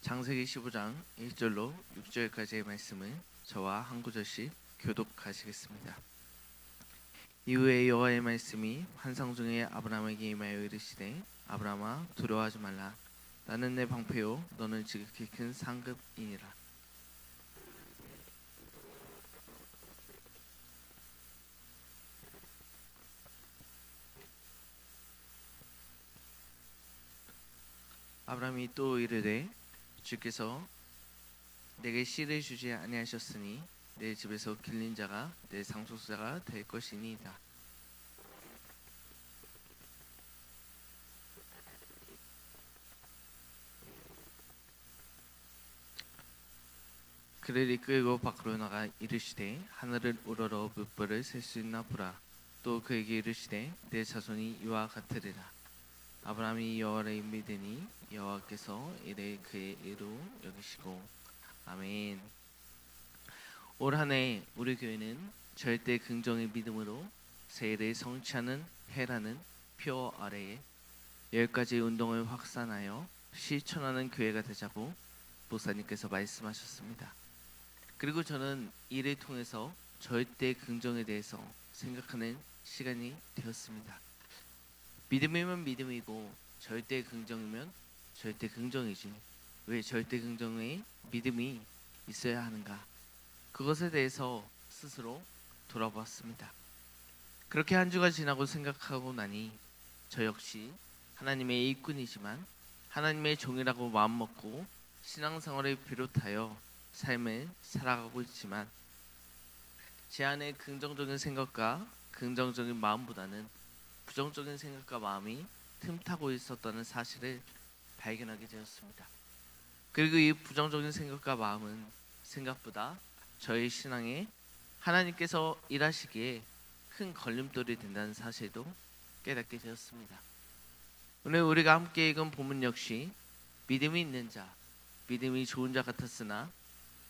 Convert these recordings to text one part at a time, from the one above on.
장세기 15장 1절로 6절까지의 말씀을 저와 한 구절씩 교독하시겠습니다. 이후에 여호와의 말씀이 환상 중에 아브라함에게 임하여 이르시되 아브라함아 두려워하지 말라 나는 내 방패요 너는 지극히 큰 상급이니라 아브라함이 또 이르되 주께서 내게 씨를 주지 아니하셨으니 내 집에서 길린 자가 내 상속자가 될 것이니이다. 그를 이끌고 밖으로 나가 이르시되 하늘을 우러러 물벌을 셀 수 있나 보라. 또 그에게 이르시되 내 자손이 이와 같으리라. 아브라함이 여호와를 믿으니 여호와께서 이를 그의 의로 여기시고 아멘. 올 한해 우리 교회는 절대 긍정의 믿음으로 새해를 성취하는 해라는 표 아래에 열 가지 운동을 확산하여 실천하는 교회가 되자고 목사님께서 말씀하셨습니다. 그리고 저는 이를 통해서 절대 긍정에 대해서 생각하는 시간이 되었습니다. 믿음이면 믿음이고 절대 긍정이면 절대 긍정이지. 왜 절대 긍정에 믿음이 있어야 하는가? 그것에 대해서 스스로 돌아보았습니다. 그렇게 한 주가 지나고 생각하고 나니 저 역시 하나님의 일꾼이지만 하나님의 종이라고 마음먹고 신앙생활을 비롯하여 삶을 살아가고 있지만 제 안에 긍정적인 생각과 긍정적인 마음보다는 부정적인 생각과 마음이 틈타고 있었다는 사실을 발견하게 되었습니다. 그리고 이 부정적인 생각과 마음은 생각보다 저의 신앙에 하나님께서 일하시기에 큰 걸림돌이 된다는 사실도 깨닫게 되었습니다. 오늘 우리가 함께 읽은 본문 역시 믿음이 있는 자, 믿음이 좋은 자 같았으나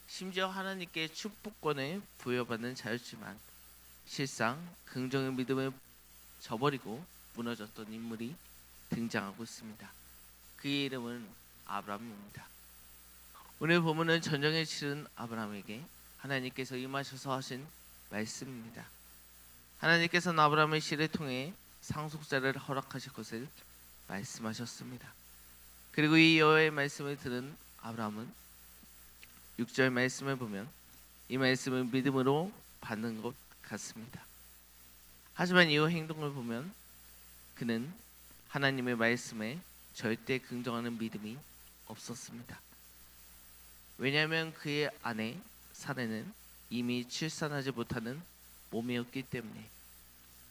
심지어 하나님께 축복권을 부여받는 자였지만 실상 긍정의 믿음을 저버리고 무너졌던 인물이 등장하고 있습니다. 그의 이름은 아브라함입니다. 오늘 본문은 전쟁에 치른 아브라함에게 하나님께서 임하셔서 하신 말씀입니다. 하나님께서는 아브라함의 씨를 통해 상속자를 허락하실 것을 말씀하셨습니다. 그리고 이 여호와의 말씀을 들은 아브라함은 6절 말씀을 보면 이 말씀을 믿음으로 받는 것 같습니다. 하지만 이후 행동을 보면 그는 하나님의 말씀에 절대 긍정하는 믿음이 없었습니다. 왜냐하면 그의 아내 사례는 이미 출산하지 못하는 몸이었기 때문에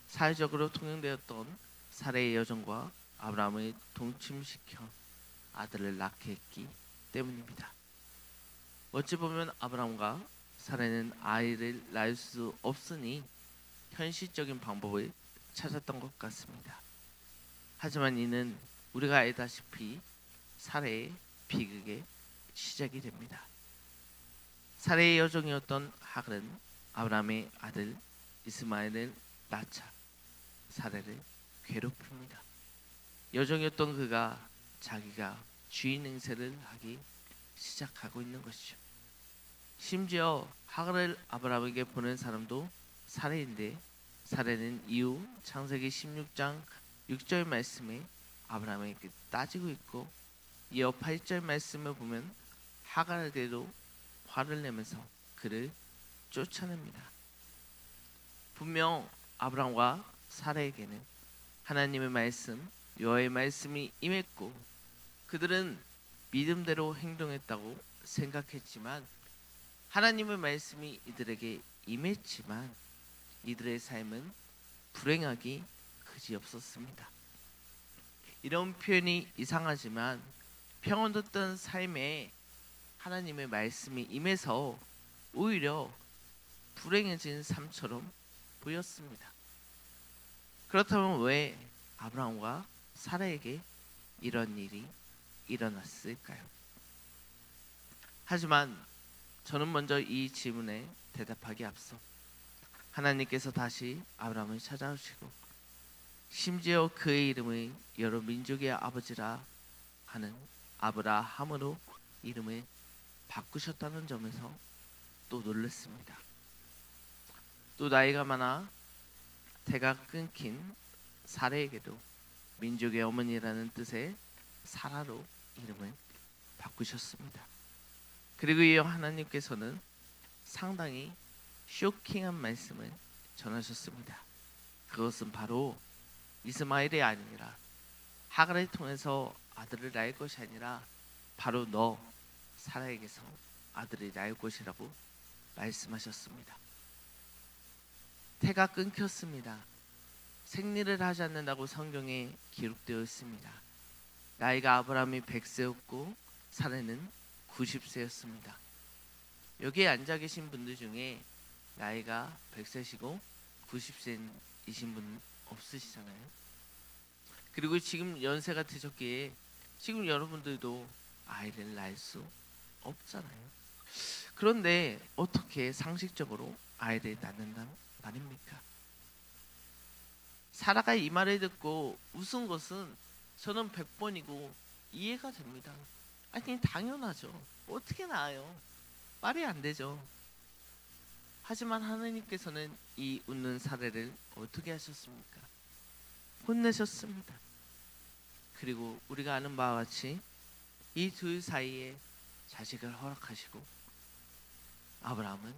사회적으로 통용되었던 사례의 여정과 아브라함을 동침시켜 아들을 낳게 했기 때문입니다. 어찌 보면 아브라함과 사례는 아이를 낳을 수 없으니 현실적인 방법을 찾았던 것 같습니다. 하지만 이는 우리가 알다시피 사례의 비극의 시작이 됩니다. 사례의 여종이었던 하글은 아브라함의 아들 이스마엘을 낳자 사례를 괴롭힙니다. 여종이었던 그가 자기가 주인 행세를 하기 시작하고 있는 것이죠. 심지어 하글을 아브라함에게 보낸 사람도 사례인데 사례는 이후 창세기 16장 6절 말씀에 아브라함에게 따지고 있고 이어 8절 말씀을 보면 하갈에게도 화를 내면서 그를 쫓아냅니다. 분명 아브라함과 사례에게는 하나님의 말씀, 여호와의 말씀이 임했고 그들은 믿음대로 행동했다고 생각했지만 하나님의 말씀이 이들에게 임했지만 이들의 삶은 불행하기 그지없었습니다. 이런 표현이 이상하지만 평온했던 삶에 하나님의 말씀이 임해서 오히려 불행해진 삶처럼 보였습니다. 그렇다면 왜 아브라함과 사라에게 이런 일이 일어났을까요? 하지만 저는 먼저 이 질문에 대답하기 앞서 하나님께서 다시 아브라함을 찾아오시고 심지어 그의 이름을 여러 민족의 아버지라 하는 아브라함으로 이름을 바꾸셨다는 점에서 또 놀랐습니다. 또 나이가 많아 태가 끊긴 사례에게도 민족의 어머니라는 뜻의 사라로 이름을 바꾸셨습니다. 그리고 이 하나님께서는 상당히 쇼킹한 말씀을 전하셨습니다. 그것은 바로 이스마엘이 아니라 하갈을 통해서 아들을 낳을 것이 아니라 바로 너 사라에게서 아들을 낳을 것이라고 말씀하셨습니다. 태가 끊겼습니다. 생리를 하지 않는다고 성경에 기록되어 있습니다. 나이가 아브라함이 100세였고 사례는 90세였습니다. 여기에 앉아 계신 분들 중에 나이가 100세시고 90세이신 분 없으시잖아요. 그리고 지금 연세가 드셨기에 지금 여러분들도 아이를 낳을 수 없잖아요. 그런데 어떻게 상식적으로 아이를 낳는단 말입니까? 사라가 이 말을 듣고 웃은 것은 저는 100번이고 이해가 됩니다. 아니 당연하죠. 어떻게 나아요? 말이 안 되죠. 하지만 하나님께서는 이 웃는 사례를 어떻게 하셨습니까? 혼내셨습니다. 그리고 우리가 아는 바와 같이 이 둘 사이에 자식을 허락하시고 아브라함은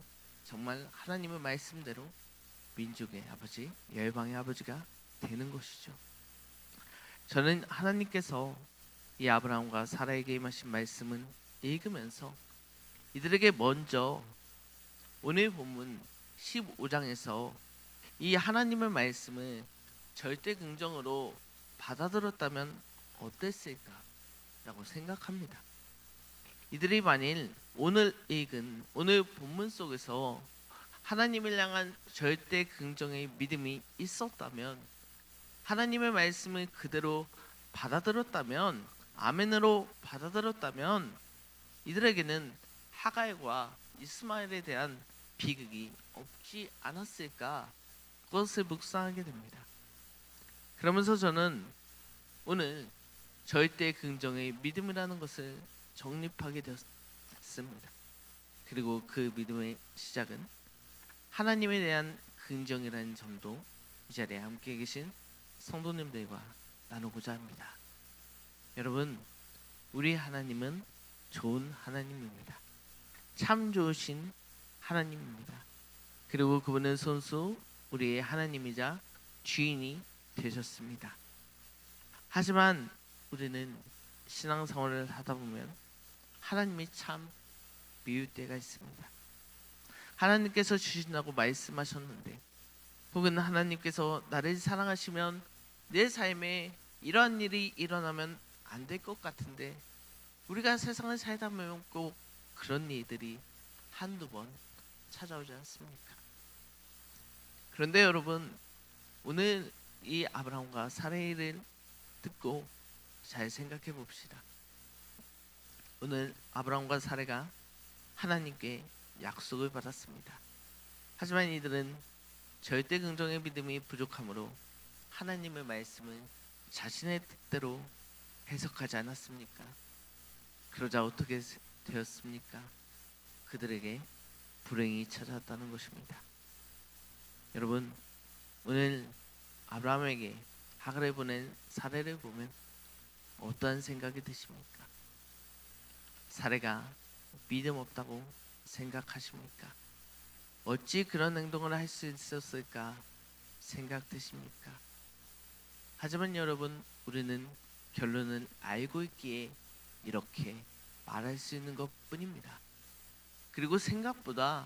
정말 하나님의 말씀대로 민족의 아버지, 열방의 아버지가 되는 것이죠. 저는 하나님께서 이 아브라함과 사라에게 임하신 말씀은 읽으면서 이들에게 먼저 오늘 본문 15장에서 이 하나님의 말씀을 절대 긍정으로 받아들였다면 어땠을까 라고 생각합니다. 이들이 만일 오늘 읽은 오늘 본문 속에서 하나님을 향한 절대 긍정의 믿음이 있었다면 하나님의 말씀을 그대로 받아들였다면 아멘으로 받아들였다면 이들에게는 하갈과 이스마엘에 대한 비극이 없지 않았을까 그것을 묵상하게 됩니다. 그러면서 저는 오늘 절대 긍정의 믿음이라는 것을 정립하게 되었습니다. 그리고 그 믿음의 시작은 하나님에 대한 긍정이라는 점도 이 자리에 함께 계신 성도님들과 나누고자 합니다. 여러분, 우리 하나님은 좋은 하나님입니다. 참 좋으신 하나님입니다. 그리고 그분은 손수 우리의 하나님이자 주인이 되셨습니다. 하지만 우리는 신앙생활을 하다 보면 하나님이 참 미울 때가 있습니다. 하나님께서 주신다고 말씀하셨는데 혹은 하나님께서 나를 사랑하시면 내 삶에 이러한 일이 일어나면 안 될 것 같은데 우리가 세상을 살다 보면 꼭 그런 일들이 한두 번 찾아오지 않습니까? 그런데 여러분 오늘 이 아브라함과 사레를 듣고 잘 생각해 봅시다. 오늘 아브라함과 사레가 하나님께 약속을 받았습니다. 하지만 이들은 절대 긍정의 믿음이 부족하므로 하나님의 말씀을 자신의 뜻대로 해석하지 않았습니까? 그러자 어떻게 되었습니까? 그들에게 불행이 찾아왔다는 것입니다. 여러분 오늘 아브라함에게 하갈을 보낸 사례를 보면 어떠한 생각이 드십니까? 사례가 믿음 없다고 생각하십니까? 어찌 그런 행동을 할 수 있었을까 생각되십니까? 하지만 여러분 우리는 결론은 알고 있기에 이렇게 말할 수 있는 것 뿐입니다. 그리고 생각보다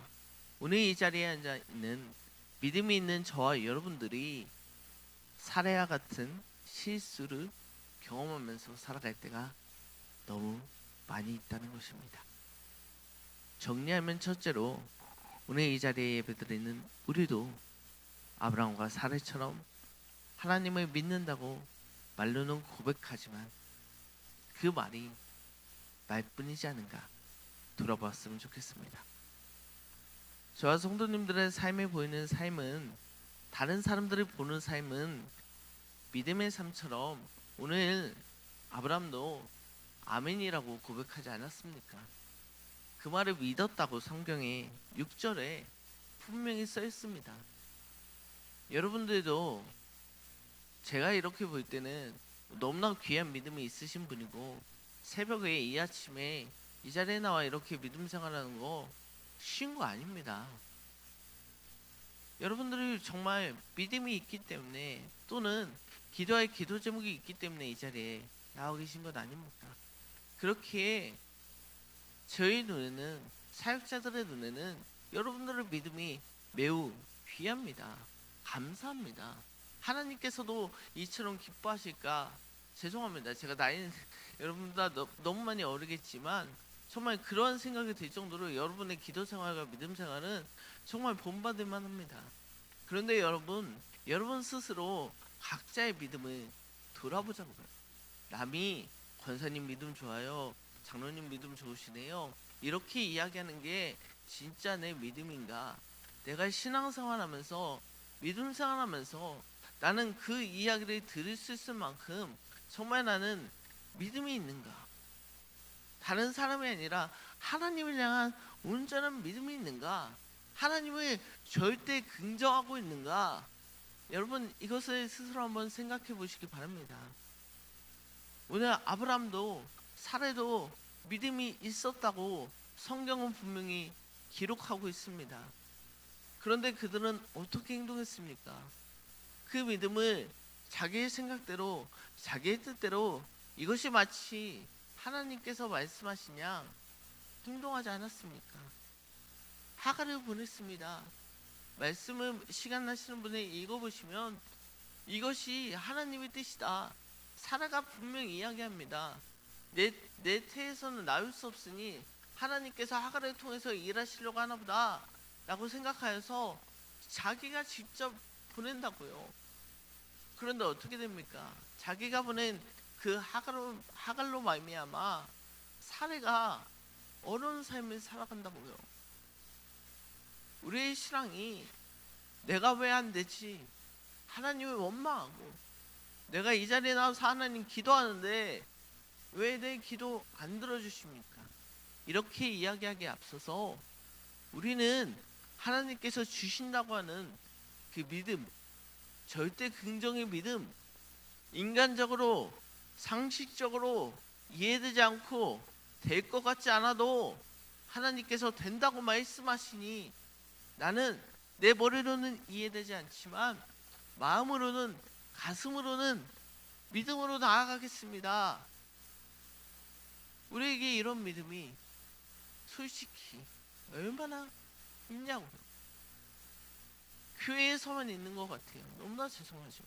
오늘 이 자리에 앉아 있는 믿음이 있는 저와 여러분들이 사례와 같은 실수를 경험하면서 살아갈 때가 너무 많이 있다는 것입니다. 정리하면 첫째로 오늘 이 자리에 예배드리는 우리도 아브라함과 사례처럼 하나님을 믿는다고 말로는 고백하지만 그 말이 말뿐이지 않은가 돌아봤으면 좋겠습니다. 저와 성도님들의 삶에 보이는 삶은 다른 사람들이 보는 삶은 믿음의 삶처럼 오늘 아브라함도 아멘이라고 고백하지 않았습니까? 그 말을 믿었다고 성경에 6절에 분명히 써 있습니다. 여러분들도 제가 이렇게 볼 때는 너무나 귀한 믿음이 있으신 분이고 새벽에 이 아침에 이 자리에 나와 이렇게 믿음 생활하는 거 쉬운 거 아닙니다. 여러분들이 정말 믿음이 있기 때문에 또는 기도할 기도 제목이 있기 때문에 이 자리에 나와 계신 것 아닙니까? 그렇게 저희 눈에는 사역자들의 눈에는 여러분들의 믿음이 매우 귀합니다. 감사합니다. 하나님께서도 이처럼 기뻐하실까 죄송합니다. 제가 나이는 여러분보다 너, 너무 많이 어리겠지만 정말 그런 생각이 들 정도로 여러분의 기도 생활과 믿음 생활은 정말 본받을 만합니다. 그런데 여러분, 여러분 스스로 각자의 믿음을 돌아보자고요. 남이 권사님 믿음 좋아요, 장로님 믿음 좋으시네요. 이렇게 이야기하는 게 진짜 내 믿음인가? 내가 신앙생활 하면서 믿음 생활하면서 나는 그 이야기를 들을 수 있을 만큼 정말 나는 믿음이 있는가? 다른 사람이 아니라 하나님을 향한 온전한 믿음이 있는가? 하나님을 절대 긍정하고 있는가? 여러분 이것을 스스로 한번 생각해 보시기 바랍니다. 오늘 아브람도 사례도 믿음이 있었다고 성경은 분명히 기록하고 있습니다. 그런데 그들은 어떻게 행동했습니까? 그 믿음을 자기의 생각대로 자기의 뜻대로 이것이 마치 하나님께서 말씀하신 양 행동하지 않았습니까? 하가를 보냈습니다. 말씀을 시간 나시는 분이 읽어보시면 이것이 하나님의 뜻이다. 사라가 분명히 이야기합니다. 내, 내 태에서는 나올 수 없으니 하나님께서 하가를 통해서 일하시려고 하나 보다 라고 생각하여서 자기가 직접 보낸다고요. 그런데 어떻게 됩니까? 자기가 보낸 그 하갈로, 하갈로 말미암아 사례가 어려운 삶을 살아간다고요. 우리의 신앙이 내가 왜 안 되지? 하나님을 원망하고 내가 이 자리에 나와서 하나님 기도하는데 왜 내 기도 안 들어주십니까? 이렇게 이야기하기에 앞서서 우리는 하나님께서 주신다고 하는 그 믿음, 절대 긍정의 믿음, 인간적으로 상식적으로 이해되지 않고 될 것 같지 않아도 하나님께서 된다고 말씀하시니 나는 내 머리로는 이해되지 않지만 마음으로는 가슴으로는 믿음으로 나아가겠습니다. 우리에게 이런 믿음이 솔직히 얼마나 있냐고 교회에서만 있는 것 같아요. 너무나 죄송하죠.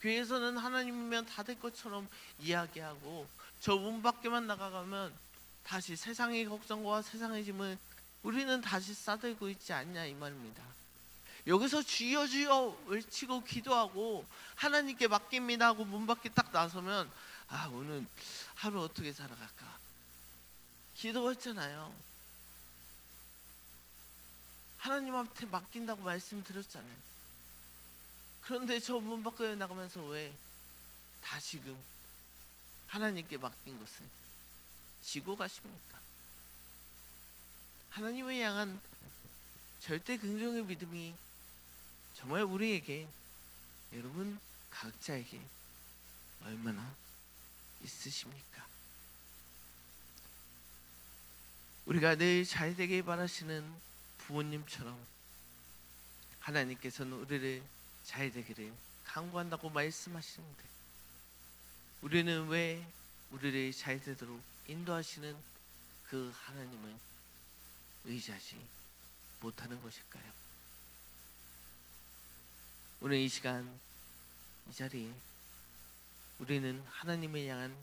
교회에서는 하나님이면 다 될 것처럼 이야기하고 저 문 밖에만 나가가면 다시 세상의 걱정과 세상의 짐을 우리는 다시 싸들고 있지 않냐 이 말입니다. 여기서 주여 주여 외치고 기도하고 하나님께 맡깁니다 하고 문 밖에 딱 나서면 아 오늘 하루 어떻게 살아갈까 기도했잖아요. 하나님한테 맡긴다고 말씀드렸잖아요. 그런데 저 문 밖에 나가면서 왜 다시금 하나님께 맡긴 것을 지고 가십니까? 하나님을 향한 절대 긍정의 믿음이 정말 우리에게 여러분 각자에게 얼마나 있으십니까? 우리가 늘 잘 되길 바라시는 부모님처럼 하나님께서는 우리를 잘 되기를 강구한다고 말씀하시는데 우리는 왜 우리를 잘 되도록 인도하시는 그 하나님을 의지하지 못하는 것일까요? 오늘 이 시간 이 자리에 우리는 하나님을 향한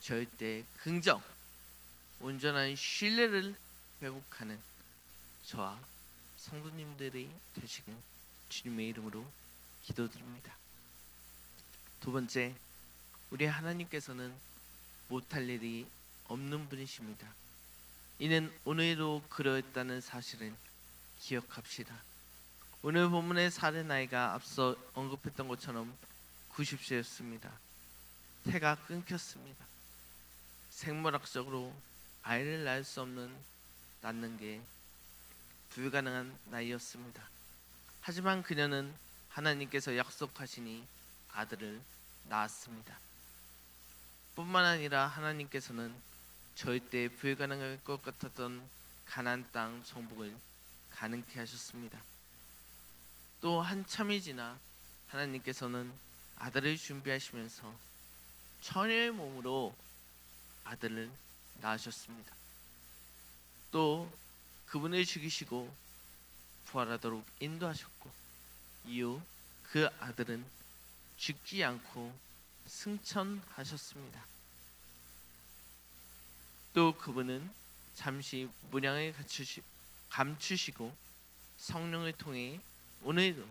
절대 긍정, 온전한 신뢰를 회복하는 저와 성도님들이 되시길 주님의 이름으로 기도드립니다. 두 번째, 우리 하나님께서는 못할 일이 없는 분이십니다. 이는 오늘도 그러했다는 사실은 기억합시다. 오늘 본문의 사례 나이가 앞서 언급했던 것처럼 90세였습니다. 태가 끊겼습니다. 생물학적으로 아이를 낳을 수 없는 낳는 게 불가능한 나이였습니다. 하지만 그녀는 하나님께서 약속하시니 아들을 낳았습니다. 뿐만 아니라 하나님께서는 절대 불가능할 것 같았던 가나안 땅 정복을 가능케 하셨습니다. 또 한참이 지나 하나님께서는 아들을 준비하시면서 처녀의 몸으로 아들을 낳으셨습니다. 또 그분을 죽이시고 부활하도록 인도하셨고 이후 그 아들은 죽지 않고 승천하셨습니다. 또 그분은 잠시 문양을 갖추시, 감추시고 성령을 통해 오늘도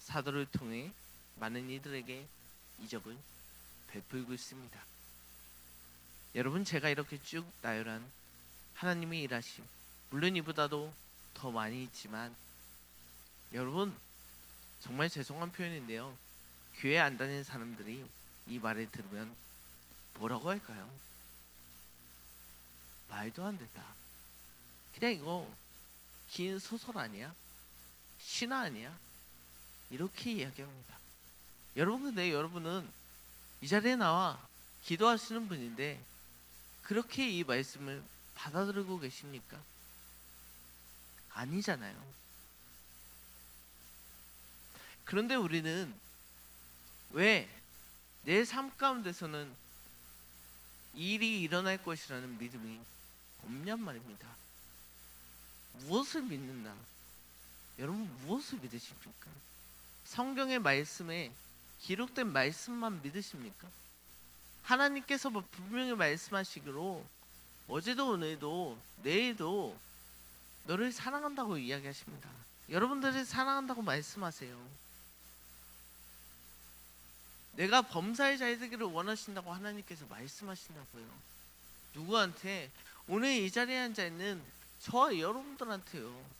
사도를 통해 많은 이들에게 이적을 베풀고 있습니다. 여러분 제가 이렇게 쭉 나열한 하나님의 일하심 물론 이보다도 더 많이 있지만 여러분 정말 죄송한 표현인데요. 교회 안 다니는 사람들이 이 말을 들으면 뭐라고 할까요? 말도 안 된다. 그냥 이거 긴 소설 아니야? 신화 아니야? 이렇게 이야기합니다. 여러분 근데 여러분은 이 자리에 나와 기도하시는 분인데 그렇게 이 말씀을 받아들이고 계십니까? 아니잖아요. 그런데 우리는 왜 내 삶 가운데서는 일이 일어날 것이라는 믿음이 없냔 말입니다. 무엇을 믿는다? 여러분 무엇을 믿으십니까? 성경의 말씀에 기록된 말씀만 믿으십니까? 하나님께서 뭐 분명히 말씀하시기로 어제도 오늘도 내일도 너를 사랑한다고 이야기하십니다. 여러분들을 사랑한다고 말씀하세요. 내가 범사의 잘 되기를 원하신다고 하나님께서 말씀하신다고요. 누구한테? 오늘 이 자리에 앉아 있는 저와 여러분들한테요.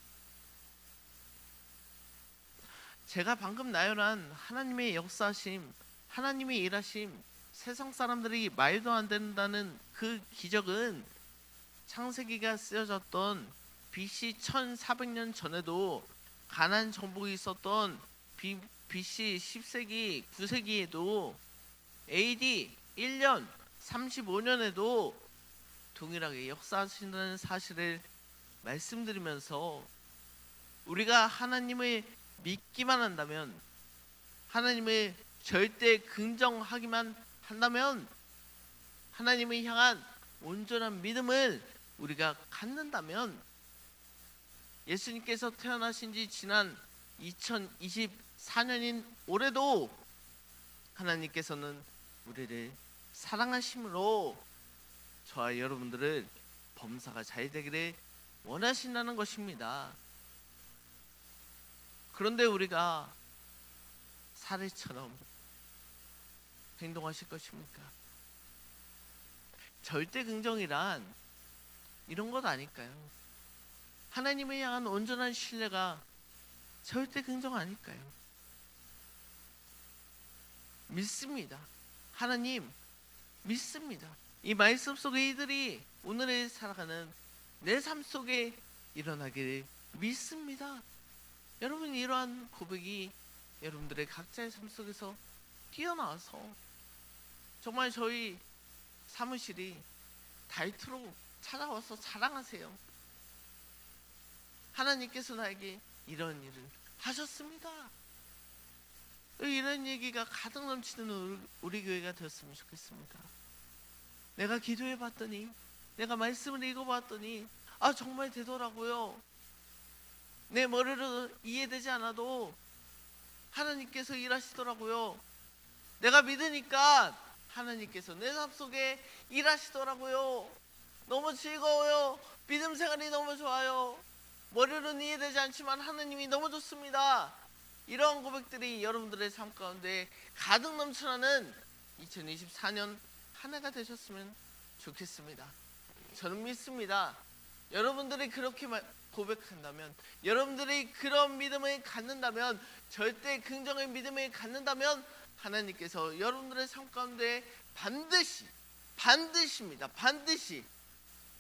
제가 방금 나열한 하나님의 역사심, 하나님의 일하심, 세상 사람들이 말도 안 된다는 그 기적은 창세기가 쓰여졌던 BC 1400년 전에도 가난 정복이 있었던 BC 10세기 9세기에도 AD 1년 35년에도 동일하게 역사하신다는 사실을 말씀드리면서 우리가 하나님을 믿기만 한다면 하나님을 절대 긍정하기만 한다면 하나님을 향한 온전한 믿음을 우리가 갖는다면 예수님께서 태어나신 지 지난 2024년인 올해도 하나님께서는 우리를 사랑하심으로 저와 여러분들을 범사가 잘 되기를 원하신다는 것입니다. 그런데 우리가 사례처럼 행동하실 것입니까? 절대 긍정이란 이런 것 아닐까요? 하나님을 향한 온전한 신뢰가 절대 긍정 아닐까요? 믿습니다. 하나님 믿습니다. 이 말씀 속에 이들이 오늘을 살아가는 내 삶 속에 일어나기를 믿습니다. 여러분 이러한 고백이 여러분들의 각자의 삶 속에서 뛰어나와서 정말 저희 사무실이 달투로 찾아와서 자랑하세요. 하나님께서 나에게 이런 일을 하셨습니다. 이런 얘기가 가득 넘치는 우리, 우리 교회가 되었으면 좋겠습니다. 내가 기도해 봤더니 내가 말씀을 읽어 봤더니 아 정말 되더라고요. 내 머리로 이해되지 않아도 하나님께서 일하시더라고요. 내가 믿으니까 하나님께서 내 삶 속에 일하시더라고요. 너무 즐거워요. 믿음 생활이 너무 좋아요. 머리로는 이해되지 않지만 하나님이 너무 좋습니다. 이러한 고백들이 여러분들의 삶 가운데 가득 넘쳐나는 2024년 한 해가 되셨으면 좋겠습니다. 저는 믿습니다. 여러분들이 그렇게 말- 고백한다면, 여러분들이 그런 믿음을 갖는다면, 절대 긍정의 믿음을 갖는다면, 하나님께서 여러분들의 삶 가운데 반드시 반드시입니다. 반드시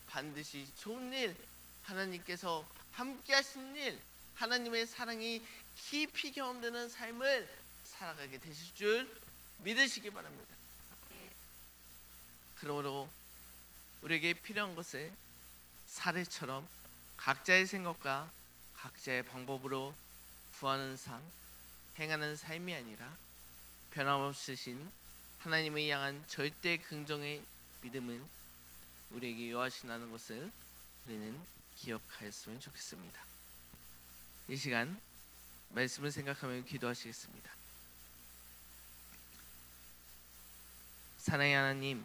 반드시 좋은 일 하나님께서 함께 하신 일 하나님의 사랑이 깊이 경험되는 삶을 살아가게 되실 줄 믿으시기 바랍니다. 그러므로 우리에게 필요한 것은 사례처럼 각자의 생각과 각자의 방법으로 구하는 삶, 행하는 삶이 아니라 변함없으신 하나님을 향한 절대 긍정의 믿음은 우리에게 요하신다는 것을 우리는 기억하였으면 좋겠습니다. 이 시간 말씀을 생각하며 기도하시겠습니다. 사랑의 하나님,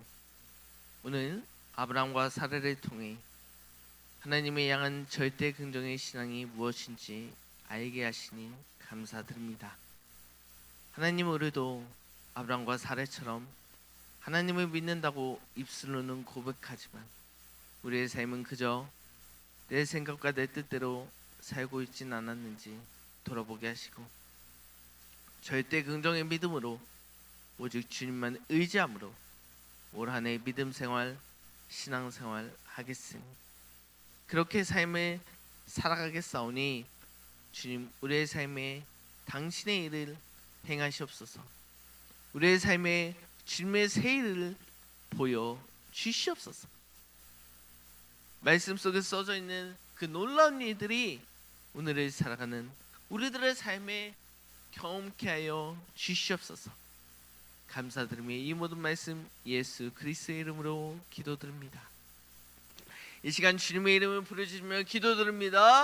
오늘 아브라함과 사례를 통해 하나님의 향한 절대 긍정의 신앙이 무엇인지 알게 하시니 감사드립니다. 하나님 우리도 아브라함과 사례처럼 하나님을 믿는다고 입술로는 고백하지만 우리의 삶은 그저 내 생각과 내 뜻대로 살고 있진 않았는지 돌아보게 하시고 절대 긍정의 믿음으로 오직 주님만 의지함으로 올 한해 믿음 생활, 신앙 생활 하겠으니 그렇게 삶을 살아가겠사오니 주님 우리의 삶에 당신의 일을 행하시옵소서. 우리의 삶에 주님의 새 일을 보여 주시옵소서. 말씀 속에 써져 있는 그 놀라운 일들이 오늘을 살아가는 우리들의 삶에 경험케 하여 주시옵소서. 감사드리며 이 모든 말씀 예수 그리스도의 이름으로 기도드립니다. 이 시간 주님의 이름을 부르짖으며 기도드립니다.